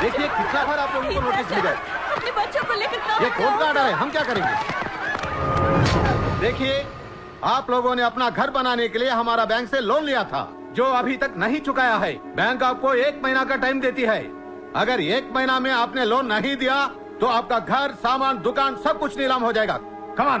देखिए कितना बार आप लोगों को नोटिस मिला है। अपने बच्चों को लेकर ये कौन का आडा है हम क्या करेंगे? देखिए आप लोगों ने अपना घर बनाने के लिए हमारा बैंक से लोन लिया था जो अभी तक नहीं चुकाया है। बैंक आपको एक महीना का टाइम देती है। अगर एक महीना में आपने लोन नहीं दिया तो आपका घर सामान दुकान सब कुछ नीलाम हो जाएगा। कमान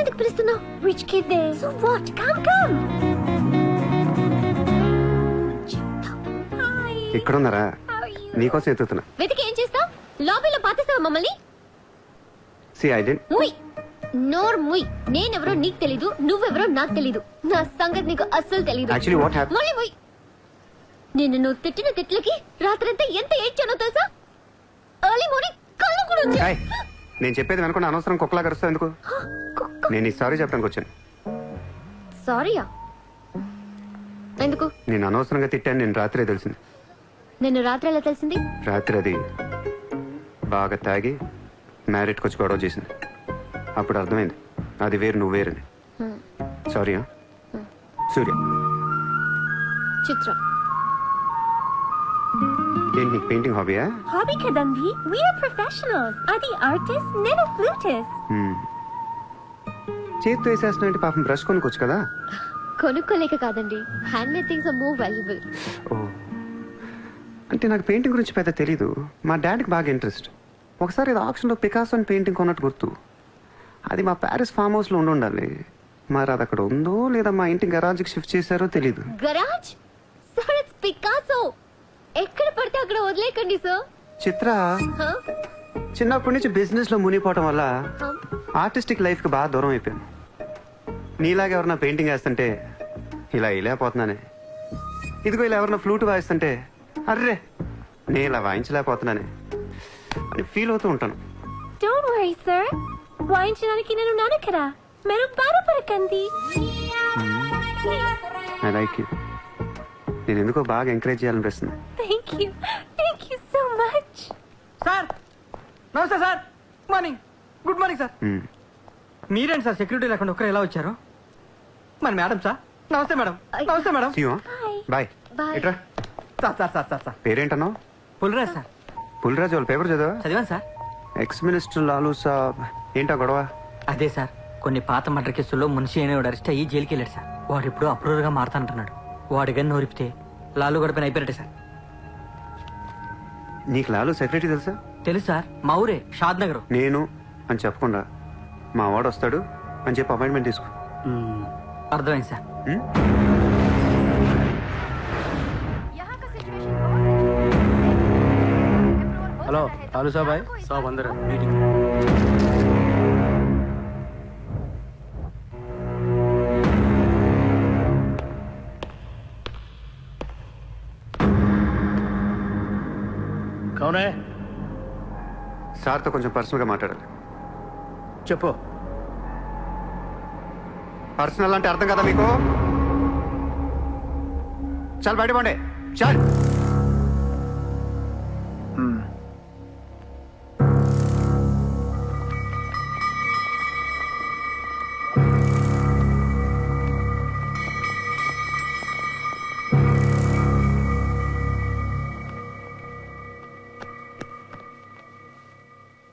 ఎందుకు పిలుస్తున్నావు? Rich kid so what come come ఇక్కడున్నారా? నీకోసం ఎత్తుతున్నా వెతికి ఏం చేస్తావు? లాబీలో పాతిస్తావా మమ్మల్ని? సి ఐ డెంట్ ముయ్. నోర్ ముయ్. నేనెవరో నీకు తెలీదు నువ్వెవరో నాకు తెలీదు. నా సంగతి నీకు అస్సలు తెలీదు. యాక్చువల్లీ వాట్ హ్యాప్ మళ్ళీ ముయ్. నిన్ను నువ్వు తిట్టిన తిట్లకి రాత్రంతా ఎంత ఏడ్చానో తెలుసా? ఎర్లీ మార్నింగ్ కళ్ళు కూడా వచ్చాయి. నేను చెప్పేది అనుకున్న అనవసరం కుక్కలా కరుస్తావు ఎందుకు? నేను ఈ సారీ చెప్పడానికి వచ్చాను. సారీయా? ఎందుకు? నేను అనవసరంగా తిట్టాను నేను రాత్రే తెలిసింది. నిన్ను రాత్రి ఎలా తెలిసింది? రాత్రి అది బాగా తాగి మ్యారేట్కి వచ్చి గొడవ చేసింది. అప్పుడు అర్థమైంది. అది వేరు నువ్వు వేరని. సారీ సూర్య. చిత్ర. ఏంటి నీకు పెయింటింగ్ హాబీయా హాబీ కదండి వీఆర్ ప్రొఫెషనల్స్ అది ఆర్టిస్ట్ నేను ఫ్లూటిస్ట్. చేతితో వేసేస్తున్నా అంటే పాపం బ్రష్ కొనుక్కోవచ్చు కదా? కొనుక్కోలేక కాదండి. Hand made things are more valuable ఓ. అంటే నాకు పెయింటింగ్ గురించి పెద్ద తెలీదు. మా డాడీకి బాగా ఇంట్రెస్ట్ ఒకసారి ఇది ఆప్షన్లో పికాసో అని పెయింటింగ్ కొన్నట్టు గుర్తు. అది మా ప్యారిస్ ఫామ్ హౌస్లో ఉండి ఉండాలి. మరి అది అక్కడ ఉందో లేదా మా ఇంటి గరాజ్కి షిఫ్ట్ చేశారో తెలీదు. గరాజ్ సార్ ఇట్స్ పికాసో ఎక్కడ పడితే అక్కడ వదిలేకండి సార్. చిత్ర చిన్నప్పటి నుంచి బిజినెస్లో మునిగిపోవటం వల్ల ఆర్టిస్టిక్ లైఫ్కి బాగా దూరం అయిపోయాను. నీలాగా ఎవరన్నా పెయింటింగ్ వేస్తుంటే ఇలా వేయలేకపోతున్నానే ఇదిగో ఇలా ఎవరన్నా ఫ్లూట్ వాయిస్తుంటే అర్రే నేను ఇలా వాయించలేకపోతున్నానే. అని ఫీల్ అవుతూ ఉంటాను. డోంట్ వరీ సార్ వాయించడానికి నేను ఉన్నాను కదా మీరు బాధపడకండి ఐ లైక్ యూ నేను ఎందుకో బాగా ఎంకరేజ్ చేయాలనిపిస్తుంది thank you thank you so much sir నమస్తే sir. Good morning good morning sir. మీరేంటి సార్ సెక్యూరిటీ లేకుండా ఒక్కరు ఎలా వచ్చారు? మరి మేడం సార్. నమస్తే మేడం. నమస్తే మేడం. బాయ్. ఎట్రా? Sir sir sir sir sir. Pulraj sir. Pulraju వాళ్ళ పేపర్ చదివా? చదివాను సార్. ఎక్స్ మినిస్టర్ లాలూ సాబ్. ఏంటా గొడవ? అదే సార్. కొన్ని పాత మర్డర్ కేసుల్లో మున్షి అనేవాడు అరెస్ట్ అయ్యి జైలుకి వెళ్ళాడు సార్. వాడు ఇప్పుడు అప్రూవర్గా మారుతానంటున్నాడు. వాడి గన్ను నోరిపితే లాలు గడపని అయిపోయారట సార్. నీకు లాలూ సెక్రటరీ తెలుసా? తెలుసు సార్ మా ఊరే షాద్ నగర్. నేను అని చెప్పకుండా మా వాడు వస్తాడు అని చెప్పి అపాయింట్మెంట్ తీసుకో. అర్థమైంది సార్. ఉం? హలో లాలు సాబాయ్ సాబ్ అందరూ కౌనే. సార్తో కొంచెం పర్సనల్గా మాట్లాడాలి. చెప్పు. పర్సనల్ అంటే అర్థం కదా మీకు? చాలు బయటపండే చాలు.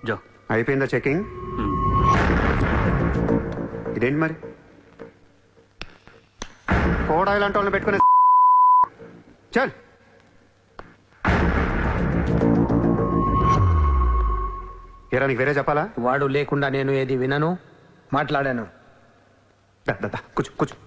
జో. అయిపోయిందా చెకింగ్? ఇదేంటి మరి? కోడా ఇలాంటి వాళ్ళని పెట్టుకునే చల్. ఏరా నీకు వేరే చెప్పాలా? వాడు లేకుండా నేను ఏది వినను మాట్లాడాను. కూర్చో కూర్చో.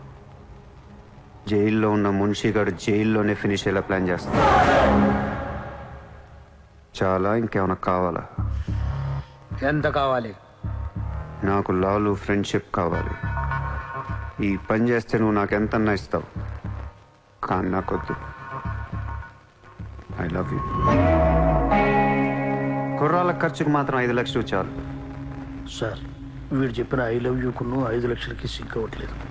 జైల్లో ఉన్న మున్షిగాడు జైల్లోనే ఫినిష్ అయ్యేలా ప్లాన్ చేస్తాడు. చాలా ఇంకేమైనా కావాలా? ఎంత కావాలి? నాకు లాలు ఫ్రెండ్షిప్ కావాలి. ఈ పని చేస్తే నువ్వు నాకు ఎంతన్నా ఇస్తావు. కానీ నాకొద్దు. I love you. కుర్రాల ఖర్చుకు మాత్రం ఐదు లక్షలు చాలు. సార్ వీడు చెప్పిన ఐ లవ్ యూకును ఐదు లక్షలకి సింక్ అవ్వట్లేదు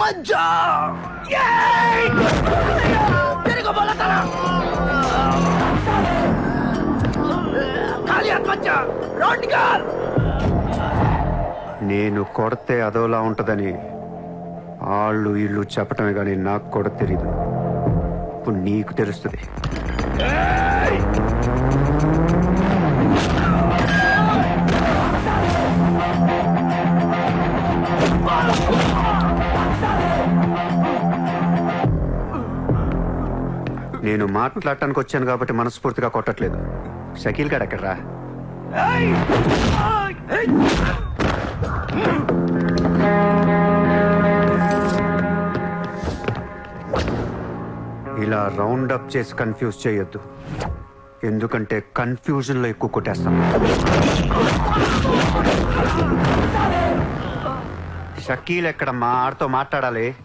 మంచం తిరిగి నేను కొడితే అదోలా ఉంటుందని వాళ్ళు ఇల్లు చెప్పటమే కానీ నాకు కూడా తెలియదు ఇప్పుడు నీకు తెలుస్తుంది. నేను మాట్లాడటానికి వచ్చాను కాబట్టి మనస్ఫూర్తిగా కొట్టట్లేదు. షకీల్ గడ్ ఎక్కడ్రా? ఇలా రౌండ్ అప్ చేసి కన్ఫ్యూజ్ చేయొద్దు. ఎందుకంటే కన్ఫ్యూజన్లో ఎక్కువ కొట్టేస్తాం. షకీల్ ఎక్కడ మా ఆడితో మాట్లాడాలి.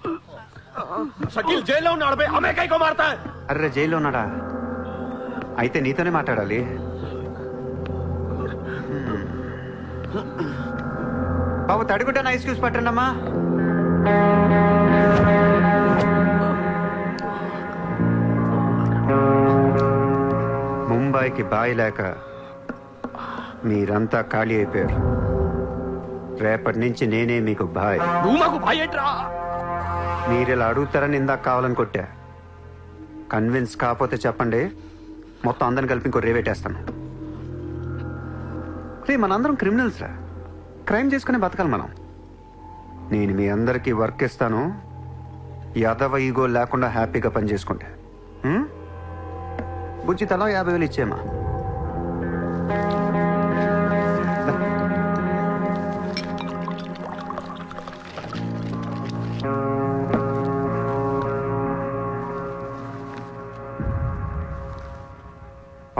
షకీల్ జైల్లో ఉన్నాడు అమెరికా హమే మారతా అర్రే జైల్లో ఉన్నాడా? అయితే నీతోనే మాట్లాడాలి. బాబు తడిగుడ్డాను నైస్ క్యూస్ పట్టండమ్మా. ముంబైకి బాయి లేక మీరంతా ఖాళీ అయిపోయారు. రేపటి నుంచి నేనే మీకు బాయ్. నువ్వు మాకు ఏంట్రా? మీరు ఇలా అడుగుతారని ఇందాక కావాలని కొట్టా. కన్విన్స్ కాకపోతే చెప్పండి మొత్తం అందరిని కలిపి ఇంకో రేవేటేస్తాను రే మనందరం క్రిమినల్స్ రా. క్రైమ్ చేసుకునే బతకాలి మనం. నేను మీ అందరికీ వర్క్ ఇస్తాను. యాదవ ఈగో లేకుండా హ్యాపీగా పని చేసుకుంటే. బుజ్జి తలా యాభై వేలు ఇచ్చేమా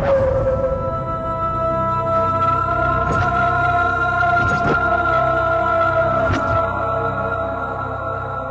Thank you.